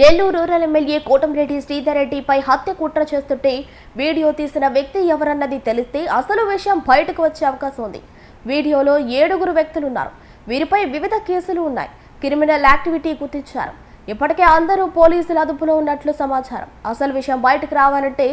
Nellore rural MLA Kotamreddy Sridhar రెడ్డిపై హత్య కుట్ర చేస్తుంటే వీడియో తీసిన వ్యక్తి ఎవరన్నది తెలిస్తే అసలు విషయం బయటకు వచ్చే అవకాశం ఉంది. వీడియోలో ఏడుగురు వ్యక్తులున్నారు. వీరిపై వివిధ కేసులు ఉన్నాయి. క్రిమినల్ యాక్టివిటీ గుర్తించారు. ఇప్పటికే అందరూ పోలీసుల అదుపులో ఉన్నట్లు సమాచారం. అసలు విషయం బయటకు రావాలంటే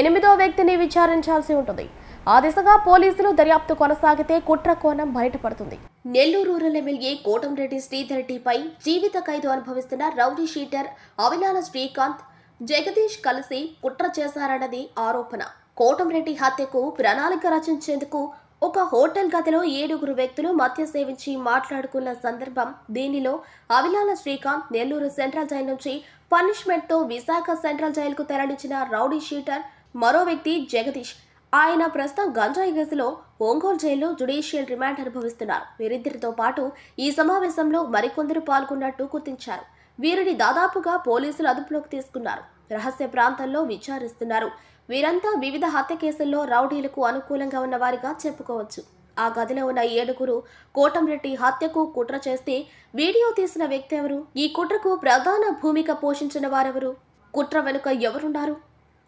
ఎనిమిదో వ్యక్తిని విచారించాల్సి ఉంటుంది. ఆ దిశగా పోలీసులు దర్యాప్తు కొనసాగితే కుట్ర కోణం బయటపడుతుంది. నెల్లూరు రూరల్ ఎమ్మెల్యే కోటంరెడ్డి శ్రీధర్ రెడ్డిపై జీవిత ఖైదు అనుభవిస్తున్న రౌడీ షీటర్ అవిలాల శ్రీకాంత్ జగదీష్ కలిసి కుట్ర చేశారన్నది ఆరోపణ. కోటంరెడ్డి హత్యకు ప్రణాళిక రచించేందుకు ఒక హోటల్ గదిలో ఏడుగురు వ్యక్తులు మద్య సేవించి మాట్లాడుకున్న సందర్భం. దీనిలో అవిలాల శ్రీకాంత్ నెల్లూరు సెంట్రల్ జైలు నుంచి పనిష్మెంట్తో విశాఖ సెంట్రల్ జైలుకు తరలించిన రౌడీ షీటర్ మరో వ్యక్తి జగదీష్. ఆయన ప్రస్తుతం గంజాయి కేసులో ఒంగోలు జైల్లో జుడిషియల్ రిమాండ్ అనుభవిస్తున్నారు. వీరిద్దరితో పాటు ఈ సమావేశంలో మరికొందరు పాల్గొన్నట్టు గుర్తించారు. వీరిని దాదాపుగా పోలీసులు అదుపులోకి తీసుకున్నారు. రహస్య ప్రాంతంలో విచారిస్తున్నారు. వీరంతా వివిధ హత్య కేసుల్లో రౌడీలకు అనుకూలంగా ఉన్నవారిగా చెప్పుకోవచ్చు. ఆ గదిలో ఉన్న ఏడుగురు కోటంరెడ్డి హత్యకు కుట్ర చేస్తే వీడియో తీసిన వ్యక్తి ఎవరు? ఈ కుట్రకు ప్రధాన భూమిక పోషించిన వారెవరు? కుట్ర వెనుక ఎవరున్నారు?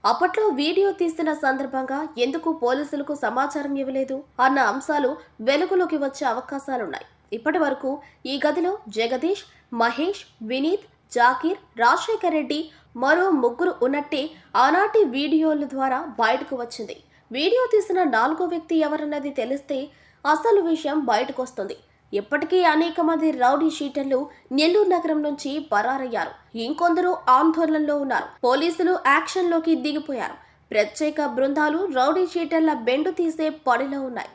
అప్పట్లో వీడియో తీసిన సందర్భంగా ఎందుకు పోలీసులకు సమాచారం ఇవ్వలేదు అన్న అంశాలు వెలుగులోకి వచ్చే అవకాశాలున్నాయి. ఇప్పటి వరకు ఈ గదిలో జగదీష్ మహేష్ వినీత్ జాకీర్ రాజశేఖర్ రెడ్డి మరో ముగ్గురు ఉన్నట్టే ఆనాటి వీడియోల ద్వారా బయటకు వచ్చింది. వీడియో తీసిన నాలుగో వ్యక్తి ఎవరన్నది తెలిస్తే అసలు విషయం బయటకు వస్తుంది ఇప్పటికీ అనేక మంది రౌడీ షీటర్లు నెల్లూరు నగరం నుంచి పరారయ్యారు. ఇంకొందరు ఆందోళనలో ఉన్నారు. పోలీసులు యాక్షన్లోకి దిగిపోయారు. ప్రత్యేక బృందాలు రౌడీ షీటర్ల బెండు తీసే పనిలో ఉన్నాయి.